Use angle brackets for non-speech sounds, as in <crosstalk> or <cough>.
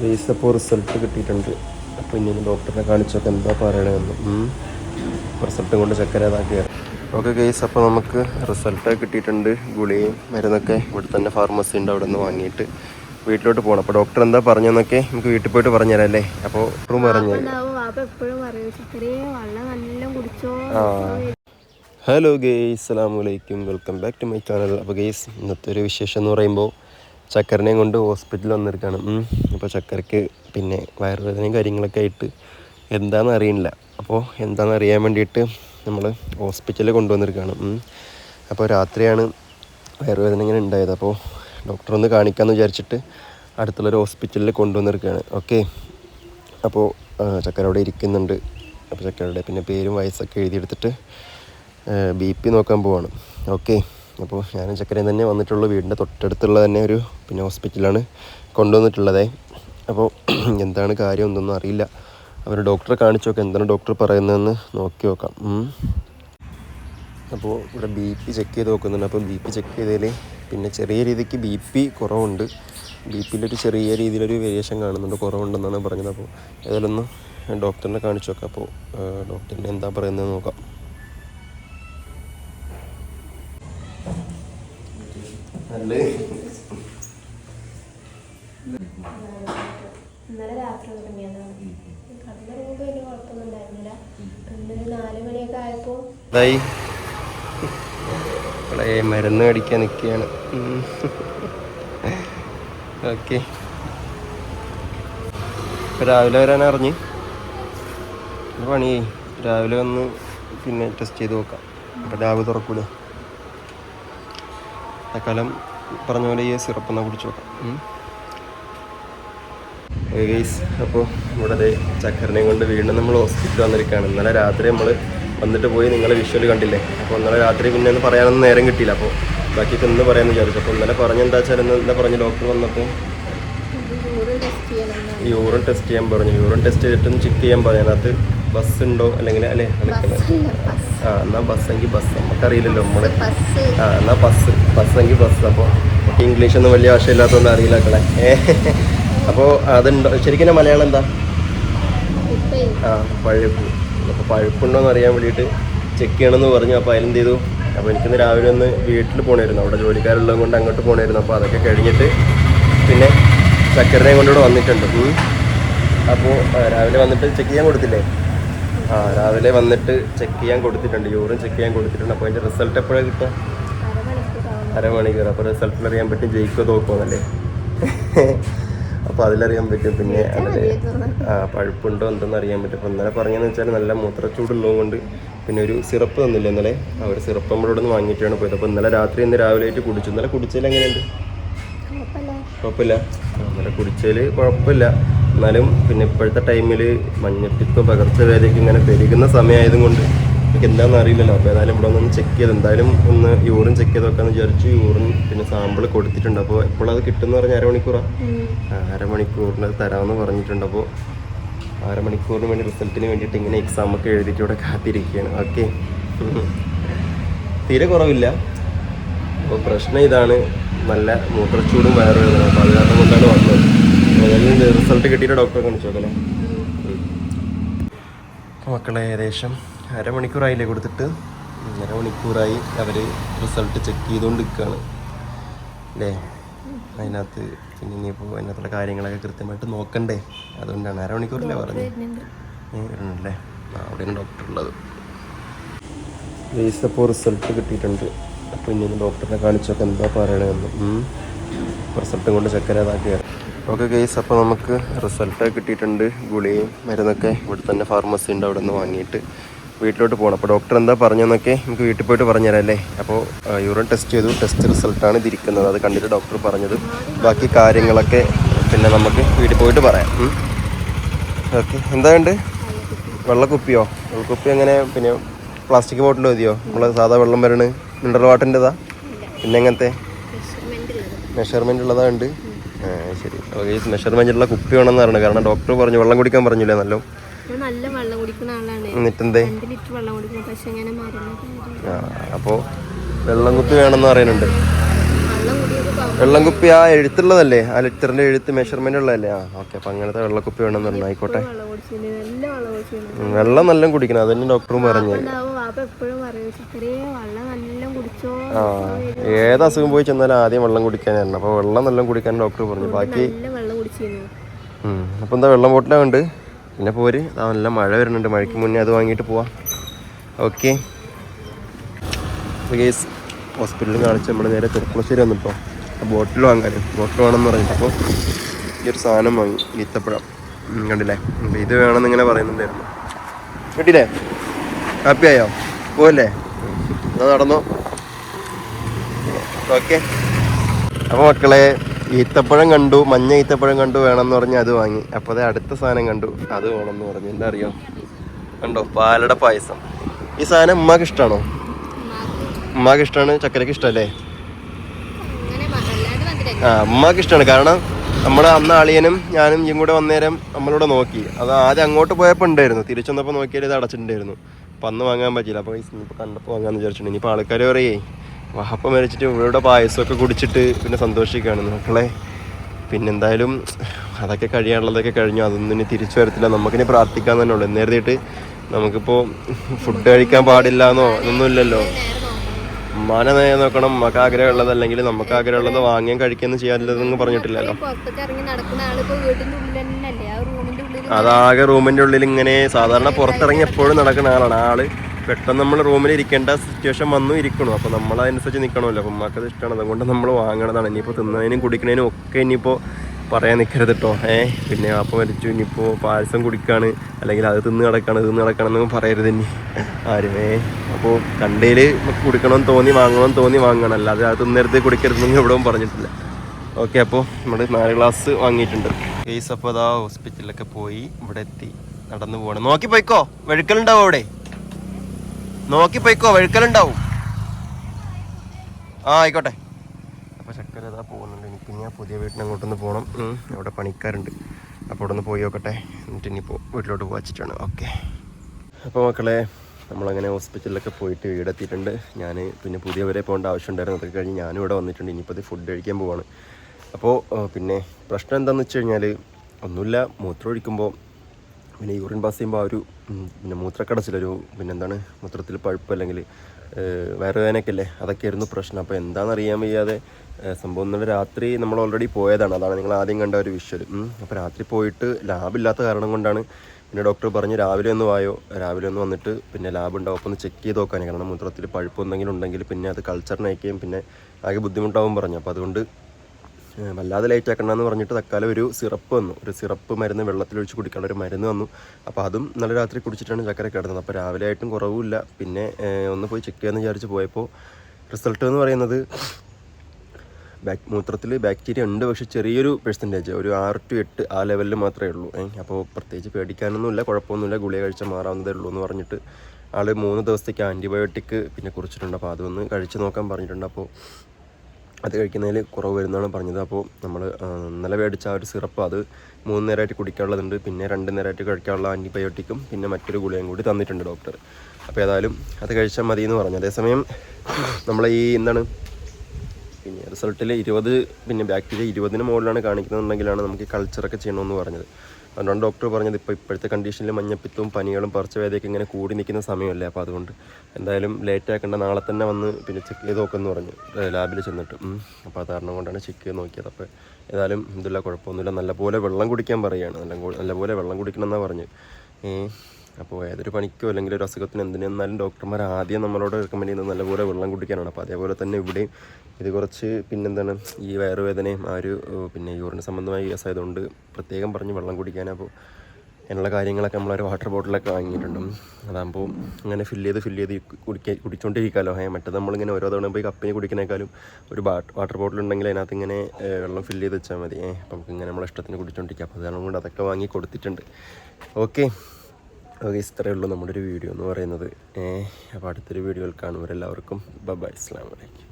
Guys അപ്പോൾ result കിട്ടിയിട്ടുണ്ട്. അപ്പോൾ ഇനി ഡോക്ടറിനെ കാണിച്ചൊക്കെ എന്താ പറയണമെന്ന് റിസൾട്ട് കൊണ്ട് ചക്കര ഇതാക്കിയ ഓക്കെ ഗെയ്സ് അപ്പോൾ നമുക്ക് റിസൾട്ട് കിട്ടിയിട്ടുണ്ട്. ഗുളിയും മരുന്നൊക്കെ ഇവിടെ തന്നെ ഫാർമസി ഉണ്ട് അവിടെ നിന്ന് വാങ്ങിയിട്ട് വീട്ടിലോട്ട് പോകണം അപ്പോൾ ഡോക്ടർ എന്താ പറഞ്ഞെന്നൊക്കെ നമുക്ക് വീട്ടിൽ പോയിട്ട് പറഞ്ഞുതരാം അല്ലേ അപ്പോൾ ഡോക്ടറും പറഞ്ഞു ഹലോ ഗെയ്സ് അസ്സലാമു അലൈക്കും. Welcome back to my channel അപ്പോൾ ഗെയ്സ് ഇന്നത്തെ ഒരു വിശേഷം എന്ന് പറയുമ്പോൾ ചക്കരനെയും കൊണ്ട് ഹോസ്പിറ്റലിൽ വന്നിരിക്കുകയാണ് അപ്പോൾ ചക്കരക്ക് പിന്നെ വയറുവേദനയും കാര്യങ്ങളൊക്കെ ആയിട്ട് എന്താണെന്ന് അറിയില്ല. അപ്പോൾ എന്താണെന്ന് അറിയാൻ വേണ്ടിയിട്ട് നമ്മൾ ഹോസ്പിറ്റലിൽ കൊണ്ടുവന്നിരിക്കുകയാണ് അപ്പോൾ രാത്രിയാണ് വയറുവേദന ഇങ്ങനെ ഉണ്ടായത്. അപ്പോൾ ഡോക്ടർ ഒന്ന് കാണിക്കാമെന്ന് വിചാരിച്ചിട്ട് അടുത്തുള്ളൊരു ഹോസ്പിറ്റലിൽ കൊണ്ടുവന്നിരിക്കുകയാണ് ഓക്കെ അപ്പോൾ ചക്കര അവിടെ ഇരിക്കുന്നുണ്ട്. അപ്പോൾ ചക്കരയുടെ പിന്നെ പേരും വയസ്സൊക്കെ എഴുതിയെടുത്തിട്ട് ബി പി നോക്കാൻ പോവാണ്. ഓക്കെ അപ്പോൾ ഞാൻ ചക്കരയിൽ തന്നെ വന്നിട്ടുള്ളൂ. വീടിന്റെ തൊട്ടടുത്തുള്ള തന്നെ ഒരു പിന്നെ ഹോസ്പിറ്റലാണ് കൊണ്ടുവന്നിട്ടുള്ളതേ. അപ്പോൾ <clears throat> എന്താണ് കാര്യം എന്തൊന്നും അറിയില്ല. അവർ ഡോക്ടറെ കാണിച്ചു നോക്കാം എന്താണ് ഡോക്ടർ പറയുന്നതെന്ന് നോക്കി നോക്കാം. അപ്പോൾ ഇവിടെ ബി പി ചെക്ക് ചെയ്ത് നോക്കുന്നുണ്ട്. അപ്പോൾ ബി പി ചെക്ക് ചെയ്തതിൽ പിന്നെ ചെറിയ രീതിക്ക് ബി പി കുറവുണ്ട്. ബി പിയിലൊരു ചെറിയ രീതിയിലൊരു വേരിയേഷൻ കാണുന്നുണ്ട്. കുറവുണ്ടെന്നാണ് പറഞ്ഞത്. അപ്പോൾ ഏതായാലും ഒന്ന് ഡോക്ടറിനെ കാണിച്ചു നോക്കാം. അപ്പോൾ ഡോക്ടറിന്റെ എന്താ പറയുന്നത് നോക്കാം. ഇന്നലെ രാത്രി തുടങ്ങിയതാണ് കടന്നിറങ്ങുമ്പോൾ വലിയ കുഴപ്പമൊന്നും ഉണ്ടായിരുന്നില്ല ഇന്നൊരു നാല് മണിയൊക്കെ ആയപ്പോൾ ഇതായി. ഇവിടെ മരുന്ന് മേടിക്കാൻ നിൽക്കുകയാണ്. ഓക്കെ. രാവിലെ വരാൻ അറിഞ്ഞ്. പണിയായി. രാവിലെ വന്ന് പിന്നെ ടെസ്റ്റ് ചെയ്ത് നോക്കാം. അപ്പം രാവിലെ തുറക്കൂല? തൽക്കാലം പറഞ്ഞ പോലെ ഈ സിറപ്പ് എന്നാൽ കുടിച്ചു നോക്കാം. ഗൈസ് അപ്പോൾ ഇവിടെ ദേ ചക്കരനെയും കൊണ്ട് വീണ്ടും നമ്മൾ ഹോസ്പിറ്റലിൽ വന്നിരിക്കുകയാണ്. ഇന്നലെ രാത്രി നമ്മൾ വന്നിട്ട് പോയി നിങ്ങളെ വിഷ്വൽ കണ്ടില്ലേ? അപ്പോൾ ഇന്നലെ രാത്രി പിന്നെ ഒന്ന് പറയാനൊന്നും നേരം കിട്ടിയില്ല. അപ്പോൾ ബാക്കിയൊക്കെ ഇന്ന് പറയാമെന്ന് വിചാരിച്ചു. അപ്പോൾ ഇന്നലെ പറഞ്ഞെന്താ വെച്ചാൽ ഇന്ന് എന്താ പറഞ്ഞു ഡോക്ടർ വന്നപ്പോൾ. യൂറിൻ ടെസ്റ്റ് ചെയ്യാൻ പറഞ്ഞു. യൂറിൻ ടെസ്റ്റ് ചെയ്തിട്ടും ചെക്ക് ചെയ്യാൻ പറഞ്ഞു. അതിനകത്ത് ബസ് ഉണ്ടോ അല്ലെങ്കിൽ അല്ലേ? അല്ലെങ്കിൽ. ആ എന്നാൽ ബസ്സെങ്കിൽ ബസ്. നമുക്കറിയില്ലല്ലോ നമ്മൾ ബസ്. ആ എന്നാൽ ബസ്. ബസ്സെങ്കിൽ ബസ്. അപ്പോൾ നമുക്ക് ഇംഗ്ലീഷൊന്നും വലിയ ആവശ്യമില്ലാത്തതുകൊണ്ട് അറിയില്ല മക്കളെ അപ്പോൾ അതുണ്ടോ? ശരിക്കും മലയാളം എന്താ? ആ പഴുപ്പ്. അപ്പോൾ പഴുപ്പുണ്ടോ എന്ന് അറിയാൻ വേണ്ടിയിട്ട് ചെക്ക് ചെയ്യണമെന്ന് പറഞ്ഞു. അപ്പോൾ അതിലെന്ത് ചെയ്തു? അപ്പോൾ എനിക്കിന്ന് രാവിലെ ഒന്ന് വീട്ടിൽ പോകണമായിരുന്നു അവിടെ ജോലിക്കാരുള്ളത് കൊണ്ട് അങ്ങോട്ട് പോകണമായിരുന്നു അപ്പോൾ അതൊക്കെ കഴിഞ്ഞിട്ട് പിന്നെ ചക്കരനെ കൊണ്ടിവിടെ വന്നിട്ടുണ്ട്. അപ്പോൾ രാവിലെ വന്നിട്ട് ചെക്ക് ചെയ്യാൻ കൊടുത്തില്ലേ? ആ രാവിലെ വന്നിട്ട് ചെക്ക് ചെയ്യാൻ കൊടുത്തിട്ടുണ്ട്. യൂറിൻ ചെക്ക് ചെയ്യാൻ കൊടുത്തിട്ടുണ്ട്. അപ്പോൾ അതിന്റെ റിസൾട്ട് എപ്പോഴാണ് കിട്ടുക? അരമണിക്കൂർ. അപ്പോൾ റിസൾട്ടിൽ അറിയാൻ പറ്റും ജയിക്കോ തോക്കുമെന്നല്ലേ <laughs> അപ്പോൾ അതിലറിയാൻ പറ്റും പിന്നെ അതിൽ ആ പഴുപ്പുണ്ടോ എന്തെന്ന് അറിയാൻ പറ്റും. അപ്പോൾ ഇന്നലെ പറഞ്ഞതെന്ന് വെച്ചാൽ നല്ല മൂത്രച്ചൂടുള്ളത് കൊണ്ട് പിന്നെ ഒരു സിറപ്പ് തന്നില്ല ഇന്നലെ? ആ ഒരു സിറപ്പ് നമ്മളോട് നിന്ന് വാങ്ങിയിട്ടാണ് പോയത്. അപ്പോൾ ഇന്നലെ രാത്രി ഇന്ന് രാവിലെ ആയിട്ട് കുടിച്ചു. ഇന്നലെ കുടിച്ചതിൽ എങ്ങനെയുണ്ട്? കുഴപ്പമില്ല. കുഴപ്പമില്ല. ഇന്നലെ കുടിച്ചതിൽ കുഴപ്പമില്ല. എന്നാലും പിന്നെ ഇപ്പോഴത്തെ ടൈമിൽ മഞ്ഞപ്പിത്തം പകർച്ചവ്യാധിയൊക്കെ ഇങ്ങനെ പെരുകുന്ന സമയമായതും കൊണ്ട് എനിക്ക് എന്താണെന്ന് അറിയില്ലല്ലോ. അപ്പോൾ ഏതായാലും ഇവിടെ ഒന്ന് ചെക്ക് ചെയ്ത് എന്തായാലും ഒന്ന് യൂറിൻ ചെക്ക് ചെയ്ത് വെക്കാമെന്ന് വിചാരിച്ചു യൂറിൻ പിന്നെ സാമ്പിൾ കൊടുത്തിട്ടുണ്ട്. അപ്പോൾ എപ്പോഴത് കിട്ടുമെന്ന് പറഞ്ഞാൽ അരമണിക്കൂറാണ് അരമണിക്കൂറിന് തരാമെന്ന് പറഞ്ഞിട്ടുണ്ട്. അപ്പോൾ അരമണിക്കൂറിന് വേണ്ടി റിസൾട്ടിന് വേണ്ടിയിട്ട് ഇങ്ങനെ എക്സാം ഒക്കെ എഴുതിയിട്ട് ഇവിടെ കാത്തിരിക്കുകയാണ്. ഓക്കെ തീരെ കുറവില്ല. അപ്പോൾ പ്രശ്നം ഇതാണ്. നല്ല മൂത്രച്ചൂടും വയറുവേദന അപ്പോൾ അത് കാരണം കൊണ്ടാണ് വന്നത്. റിസൾട്ട് കിട്ടിയിട്ട് ഡോക്ടറെ കാണിച്ചു നോക്കല്ലേ മക്കളെ ഏകദേശം അരമണിക്കൂറായില്ലേ കൊടുത്തിട്ട്. അരമണിക്കൂറായി അവർ റിസൾട്ട് ചെക്ക് ചെയ്തുകൊണ്ട് നിൽക്കുകയാണ് അല്ലേ അതിനകത്ത് പിന്നെ ഇനിയിപ്പോൾ അതിനകത്തുള്ള കാര്യങ്ങളൊക്കെ കൃത്യമായിട്ട് നോക്കണ്ടേ? അതുകൊണ്ടാണ് അരമണിക്കൂറല്ലേ പറഞ്ഞത്. വരുന്നുണ്ട്. വരുന്നുണ്ടല്ലേ? അവിടെയാണ് ഡോക്ടർ ഉള്ളത്. അപ്പോൾ റിസൾട്ട് കിട്ടിയിട്ടുണ്ട്. അപ്പോൾ ഇനി ഡോക്ടറിനെ കാണിച്ചൊക്കെ എന്താ പറയണമെന്ന് റിസൾട്ടും കൊണ്ട് ചക്കര ഇതാക്കിയ ഓക്കെ കേസ് അപ്പോൾ നമുക്ക് റിസൾട്ട് കിട്ടിയിട്ടുണ്ട്. ഗുളിയും മരുന്നൊക്കെ ഇവിടെ തന്നെ ഫാർമസി ഉണ്ട് അവിടെ നിന്ന് വാങ്ങിയിട്ട് വീട്ടിലോട്ട് പോകണം അപ്പോൾ ഡോക്ടർ എന്താ പറഞ്ഞതെന്നൊക്കെ നമുക്ക് വീട്ടിൽ പോയിട്ട് പറഞ്ഞുതരാം അല്ലേ? അപ്പോൾ യൂറിൻ ടെസ്റ്റ് ചെയ്തു. ടെസ്റ്റ് റിസൾട്ടാണ് ഇതിരിക്കുന്നത്. അത് കണ്ടിട്ട് ഡോക്ടർ പറഞ്ഞത്. ബാക്കി കാര്യങ്ങളൊക്കെ പിന്നെ നമുക്ക് വീട്ടിൽ പോയിട്ട് പറയാം. ഓക്കെ എന്താ ഉണ്ട് വെള്ളക്കുപ്പിയോ? വെള്ളക്കുപ്പി എങ്ങനെ? പിന്നെ പ്ലാസ്റ്റിക് ബോട്ടിൽ മതിയോ നമ്മൾ സാധാ വെള്ളം വരണ് മിനറൽ വാട്ടറിന്റെതാ പിന്നെ എങ്ങനത്തെ? മെഷർമെന്റ് ഉള്ളതാണ്ട് ശരി. ഓക്കെ ഉള്ള കുപ്പി വേണമെന്ന് പറഞ്ഞു കാരണം ഡോക്ടർ പറഞ്ഞു വെള്ളം കുടിക്കാൻ പറഞ്ഞില്ലേ നല്ലോ? വെള്ളം കുടിക്കുന്ന ആളാണ്. എന്നിട്ടെന്തേ? ലിറ്റർ വെള്ളം കുടിക്കും പക്ഷെ ഇങ്ങനെ മരുന്നൊക്കെ ആ അപ്പോൾ വെള്ളം കുപ്പി വേണമെന്ന് പറയുന്നുണ്ട്. വെള്ളം കുപ്പി ആ എഴുത്തുള്ളതല്ലേ? ആ ലിറ്ററിന്റെ എഴുത്ത് മെഷർമെന്റ് ഉള്ളതല്ലേ? ആ ഓക്കെ. അപ്പൊ അങ്ങനത്തെ വെള്ളക്കുപ്പി വേണമെന്ന് പറഞ്ഞു ആയിക്കോട്ടെ. വെള്ളം നല്ല കുടിക്കണം. അതന്നെ ഡോക്ടറും പറഞ്ഞു എപ്പോഴും പറയൂ ചിക്കരേ വെള്ളം നല്ല കുടിച്ചോ. ആ ഏത് അസുഖം പോയി ചെന്നാലും ആദ്യം വെള്ളം കുടിക്കാൻ അപ്പോൾ വെള്ളം നല്ല കുടിക്കാൻ ഡോക്ടർ പറഞ്ഞു. ബാക്കി നല്ല വെള്ളം കുടിച്ചിരുന്നു. ഉം. അപ്പോൾ എന്താ വെള്ളം ബോട്ടിലാണ് ഉണ്ട് പിന്നെ പോര് ആ നല്ല മഴ വരുന്നുണ്ട്. മഴയ്ക്ക് മുന്നേ അത് വാങ്ങിയിട്ട് പോവാ. ഓക്കെ. കേസ് ഹോസ്പിറ്റലിൽ കാണിച്ച് നമ്മൾ നേരെ ചെറുപ്പളശ്ശേരി വന്നിട്ടോ. ബോട്ടിൽ വാങ്ങാൻ ബോട്ടിൽ വേണമെന്ന് പറഞ്ഞിട്ട് അപ്പോൾ ഈ ഒരു സാധനം വാങ്ങി. ഈത്തപ്പഴം. ഉം, കണ്ടില്ലേ? ഉം, ഇത് വേണമെന്ന് ഇങ്ങനെ പറയുന്നുണ്ടായിരുന്നു. കേട്ടില്ലേ ഹാപ്പി ആയോ? പോവല്ലേ? എന്നാ നടന്നോ? ഓക്കെ. അപ്പോൾ മക്കളെ ഈത്തപ്പഴം കണ്ടു മഞ്ഞ ഈത്തപ്പഴം കണ്ടു വേണമെന്ന് പറഞ്ഞ് അത് വാങ്ങി. അപ്പോൾ അടുത്ത സാധനം കണ്ടു. അത് വേണമെന്ന് പറഞ്ഞു. എന്താ അറിയോ? കണ്ടോ? പാലട പായസം. ഈ സാധനം ഉമ്മാക്ക് ഇഷ്ടമാണോ ഉമ്മാക്ക് ഇഷ്ടമാണ് ചക്കരക്ക് ഇഷ്ടമല്ലേ ആ ഉമ്മാക്ക് ഇഷ്ടമാണ് കാരണം നമ്മുടെ അന്ന് അളിയനും ഞാനും ഇയും കൂടെ വന്നേരം നമ്മളിവിടെ നോക്കി. അത് ആദ്യം അങ്ങോട്ട് പോയപ്പോൾ ഉണ്ടായിരുന്നു. തിരിച്ചു വന്നപ്പോൾ നോക്കിയാൽ ഇത് അടച്ചിട്ടുണ്ടായിരുന്നു. അപ്പം അന്ന് വാങ്ങാൻ പറ്റില്ല അപ്പോൾ ഇപ്പോൾ കണ്ടപ്പോൾ വാങ്ങാമെന്ന് വിചാരിച്ചിട്ടുണ്ട്. ഇനിയിപ്പോൾ ആൾക്കാർ പറയേ വാപ്പ മരിച്ചിട്ട് ഇവിടെ പായസമൊക്കെ കുടിച്ചിട്ട് പിന്നെ സന്തോഷിക്കുകയാണ് മക്കളെ. പിന്നെ എന്തായാലും അതൊക്കെ കഴിയാനുള്ളതൊക്കെ കഴിഞ്ഞു. അതൊന്നും ഇനി തിരിച്ചു വരത്തില്ല. നമുക്കിനി പ്രാർത്ഥിക്കാൻ തന്നെ ഉള്ളൂ. നേരത്തെ നമുക്കിപ്പോൾ ഫുഡ് കഴിക്കാൻ പാടില്ല എന്നോ ഒന്നുമില്ലല്ലോ ഉമ്മാനെ നോക്കണം. നമുക്ക് ആഗ്രഹമുള്ളത് അല്ലെങ്കിൽ നമുക്ക് ആഗ്രഹമുള്ളത് വാങ്ങിയും കഴിക്കുകയൊന്നും ചെയ്യാനില്ലെന്ന് പറഞ്ഞിട്ടില്ലല്ലോ. അതാകെ റൂമിന്റെ ഉള്ളിൽ ഇങ്ങനെ സാധാരണ പുറത്തിറങ്ങിയപ്പോഴും നടക്കുന്ന ആളാണ്. ആൾ പെട്ടെന്ന് നമ്മൾ റൂമിൽ ഇരിക്കേണ്ട സിറ്റുവേഷൻ വന്നു ഇരിക്കണു. അപ്പോൾ നമ്മൾ അതിനനുസരിച്ച് നിൽക്കണമല്ലോ അപ്പം നമുക്കത് ഇഷ്ടമാണ് അതുകൊണ്ട് നമ്മൾ വാങ്ങണതാണ്. ഇനിയിപ്പോൾ തിന്നതിനും കുടിക്കുന്നതിനും ഒക്കെ ഇനിയിപ്പോൾ പറയാൻ നിൽക്കരുത് കേട്ടോ ഏ പിന്നെ അപ്പം മരിച്ചു. ഇനിയിപ്പോൾ പായസം കുടിക്കാണ്. അല്ലെങ്കിൽ അത് തിന്ന് കിടക്കാണ് തിന്ന് കിടക്കണം എന്നൊന്നും പറയരുത് ഇനി. ആരുമേ അപ്പോൾ കണ്ടയിൽ നമുക്ക് കുടിക്കണമെന്ന് തോന്നി വാങ്ങണമെന്ന് തോന്നി വാങ്ങണം. അല്ലാതെ അത് തിന്നരുത് കുടിക്കരുതെന്നൊന്നും എവിടെയും പറഞ്ഞിട്ടില്ല. ഓക്കെ അപ്പോൾ നമ്മൾ നാല് ഗ്ലാസ് വാങ്ങിയിട്ടുണ്ട്. കേസ് അപ്പോൾ അതാ ഹോസ്പിറ്റലിലൊക്കെ പോയി ഇവിടെ എത്തി നടന്നു പോകണം നോക്കി പോയിക്കോ വെഴുക്കലുണ്ടാവും അവിടെ. നോക്കി പോയിക്കോ വെഴുക്കലുണ്ടാവും. ആ ആയിക്കോട്ടെ. അപ്പോൾ ചക്കര ഇതാ പോകുന്നുണ്ട്. എനിക്ക് ഞാൻ പുതിയ വീട്ടിന് അങ്ങോട്ടൊന്ന് പോകണം അവിടെ പണിക്കാരുണ്ട്. അപ്പോൾ അവിടെ ഒന്ന് പോയി നോക്കട്ടെ. എന്നിട്ട് ഇനിയിപ്പോൾ വീട്ടിലോട്ട് പോവാച്ചിട്ടാണ് ഓക്കെ. അപ്പോൾ മക്കളെ നമ്മളങ്ങനെ ഹോസ്പിറ്റലിലൊക്കെ പോയിട്ട് വീടെത്തിയിട്ടുണ്ട്. ഞാൻ പിന്നെ പുതിയവരെ പോകേണ്ട ആവശ്യം ഉണ്ടായിരുന്നു അതൊക്കെ കഴിഞ്ഞ് ഞാനും ഇവിടെ വന്നിട്ടുണ്ട്. ഇനിയിപ്പോൾ അത് ഫുഡ് കഴിക്കാൻ പോവാണ്. അപ്പോൾ പിന്നെ പ്രശ്നം എന്താണെന്ന് വെച്ച് കഴിഞ്ഞാൽ ഒന്നുമില്ല മൂത്രം ഒഴിക്കുമ്പോൾ പിന്നെ യൂറിൻ പാസ് ചെയ്യുമ്പോൾ ആ ഒരു പിന്നെ മൂത്രക്കടച്ചിലൊരു പിന്നെ എന്താണ് മൂത്രത്തിൽ പഴുപ്പ് അല്ലെങ്കിൽ വയറുവേദനയൊക്കെ അല്ലേ അതൊക്കെ ആയിരുന്നു പ്രശ്നം. അപ്പോൾ എന്താണെന്ന് അറിയാൻ വയ്യാതെ സംഭവം ഇന്നലെ രാത്രി നമ്മൾ ഓൾറെഡി പോയതാണ്. അതാണ് നിങ്ങൾ ആദ്യം കണ്ട ഒരു വിഷ്വൽ അപ്പോൾ രാത്രി പോയിട്ട് ലാബില്ലാത്ത കാരണം കൊണ്ടാണ് പിന്നെ ഡോക്ടർ പറഞ്ഞ് രാവിലെ ഒന്ന് വായോ രാവിലെ ഒന്ന് വന്നിട്ട് പിന്നെ ലാബ് ഉണ്ടാവും അപ്പോൾ ഒന്ന് ചെക്ക് ചെയ്ത് നോക്കാൻ കാരണം മൂത്രത്തിൽ പഴുപ്പ് എന്തെങ്കിലും ഉണ്ടെങ്കിൽ പിന്നെ അത് കൾച്ചറിനയക്കുകയും പിന്നെ ആകെ ബുദ്ധിമുട്ടാവും പറഞ്ഞു. അപ്പോൾ അതുകൊണ്ട് വല്ലാതെ ലൈറ്റ് ആക്കണ്ടെന്ന് പറഞ്ഞിട്ട് തക്കാലം ഒരു സിറപ്പ് വന്നു. ഒരു സിറപ്പ് മരുന്ന് വെള്ളത്തിലൊഴിച്ച് കുടിക്കേണ്ട ഒരു മരുന്ന് വന്നു. അപ്പോൾ അതും നല്ല രാത്രി കുടിച്ചിട്ടാണ് ചക്കര കിടന്നത്. അപ്പോൾ രാവിലെ ആയിട്ടും കുറവുമില്ല പിന്നെ ഒന്ന് പോയി ചെക്ക് ചെയ്യാമെന്ന് വിചാരിച്ച് പോയപ്പോൾ റിസൾട്ട് എന്ന് പറയുന്നത് ബാക് മൂത്രത്തിൽ ബാക്ടീരിയ ഉണ്ട്. പക്ഷേ ചെറിയൊരു പെർസെന്റേജ് ഒരു ആറ് ടു എട്ട് ആ ലെവലിൽ മാത്രമേ ഉള്ളൂ. അപ്പോൾ പ്രത്യേകിച്ച് പേടിക്കാനൊന്നുമില്ല കുഴപ്പമൊന്നുമില്ല. ഗുളിക കഴിച്ച മാറാവുന്നതേ ഉള്ളൂ എന്ന് പറഞ്ഞിട്ട് ആൾ മൂന്ന് ദിവസത്തേക്ക് ആന്റിബയോട്ടിക് പിന്നെ കുറിച്ചിട്ടുണ്ട്. അപ്പോൾ അതൊന്ന് കഴിച്ച് നോക്കാൻ പറഞ്ഞിട്ടുണ്ട്. അപ്പോൾ അത് കഴിക്കുന്നതിൽ കുറവ് വരുന്നതാണ് പറഞ്ഞത്. അപ്പോൾ നമ്മൾ ഇന്നലെ മേടിച്ച ആ ഒരു സിറപ്പ് അത് മൂന്ന് നേരമായിട്ട് കുടിക്കാനുള്ളതുണ്ട്. പിന്നെ രണ്ട് നേരമായിട്ട് കഴിക്കാനുള്ള ആന്റിബയോട്ടിക്കും പിന്നെ മറ്റൊരു ഗുളികയും കൂടി തന്നിട്ടുണ്ട് ഡോക്ടർ അപ്പോൾ ഏതായാലും അത് കഴിച്ചാൽ മതി എന്ന് പറഞ്ഞു. അതേസമയം നമ്മൾ ഈ എന്താണ് പിന്നെ റിസൾട്ടിൽ ഇരുപത് പിന്നെ ബാക്ടീരിയ ഇരുപതിന് മുകളിലാണ് കാണിക്കുന്നുണ്ടെങ്കിലാണ് നമുക്ക് കൾച്ചറൊക്കെ ചെയ്യണമെന്ന് പറഞ്ഞത്. അതുകൊണ്ട് ഡോക്ടർ പറഞ്ഞത് ഇപ്പോൾ ഇപ്പോഴത്തെ കണ്ടീഷനിൽ മഞ്ഞപ്പിത്തവും പനികളും പറിച്ചവേദയൊക്കെ ഇങ്ങനെ കൂടി നിൽക്കുന്ന സമയമല്ലേ? അപ്പോൾ അതുകൊണ്ട് എന്തായാലും ലേറ്റ് ആക്കേണ്ട നാളെ തന്നെ വന്ന് പിന്നെ ചെക്ക് ചെയ്ത് നോക്കുമെന്ന് പറഞ്ഞു. ലാബിൽ ചെന്നിട്ട്. അപ്പോൾ അത് കാരണം കൊണ്ടാണ് ചെക്ക് ചെയ്ത് നോക്കിയത്. അപ്പോൾ ഏതായാലും ഇതില്ല കുഴപ്പമൊന്നുമില്ല. നല്ലപോലെ വെള്ളം കുടിക്കാൻ പറയുകയാണ് നല്ല നല്ലപോലെ വെള്ളം കുടിക്കണം എന്നാണ് പറഞ്ഞത് ഏ അപ്പോൾ ഏതൊരു പണിക്കോ അല്ലെങ്കിൽ ഒരു അസുഖത്തിന് എന്തിനെന്നാലും ഡോക്ടർമാർ ആദ്യം നമ്മളോട് റെക്കമെൻഡ് ചെയ്യുന്നത് നല്ലപോലെ വെള്ളം കുടിക്കാനാണ്. അപ്പോൾ അതേപോലെ തന്നെ ഇവിടെയും ഇത് കുറച്ച് പിന്നെന്താണ് ഈ വയറുവേദനയും ആ ഒരു പിന്നെ യൂറിന് സംബന്ധമായ കേസ് ആയതുകൊണ്ട് പ്രത്യേകം പറഞ്ഞ് വെള്ളം കുടിക്കാൻ അപ്പോൾ എന്നുള്ള കാര്യങ്ങളൊക്കെ നമ്മളൊരു വാട്ടർ ബോട്ടിലൊക്കെ വാങ്ങിയിട്ടുണ്ട്. അതാകുമ്പോൾ അങ്ങനെ ഫില്ല് ചെയ്ത് ഫില്ല് ചെയ്ത് കുടിക്കാൻ കുടിച്ചുകൊണ്ടിരിക്കാമല്ലോ ഏ മറ്റേത് നമ്മളിങ്ങനെ ഓരോ തവണ പോയി കപ്പിന് കുടിക്കുന്നേക്കാളും ഒരു വാട്ടർ ബോട്ടിൽ ഉണ്ടെങ്കിൽ അതിനകത്ത് ഇങ്ങനെ വെള്ളം ഫില്ല് ചെയ്ത് വെച്ചാൽ മതി. ഏ അപ്പം നമുക്ക് ഇങ്ങനെ നമ്മളെ ഇഷ്ടത്തിന് കുടിച്ചുകൊണ്ടിരിക്കാം അപ്പോൾ അതാണ് കൊണ്ട് അതൊക്കെ വാങ്ങി കൊടുത്തിട്ടുണ്ട്. ഓക്കെ. ഓക്കെ ഇത്രയേ ഉള്ളൂ നമ്മുടെ ഒരു വീഡിയോ എന്ന് പറയുന്നത്. അപ്പോൾ അടുത്തൊരു വീഡിയോയിൽ എല്ലാവർക്കും ബൈ അസ്സാം വലൈക്കും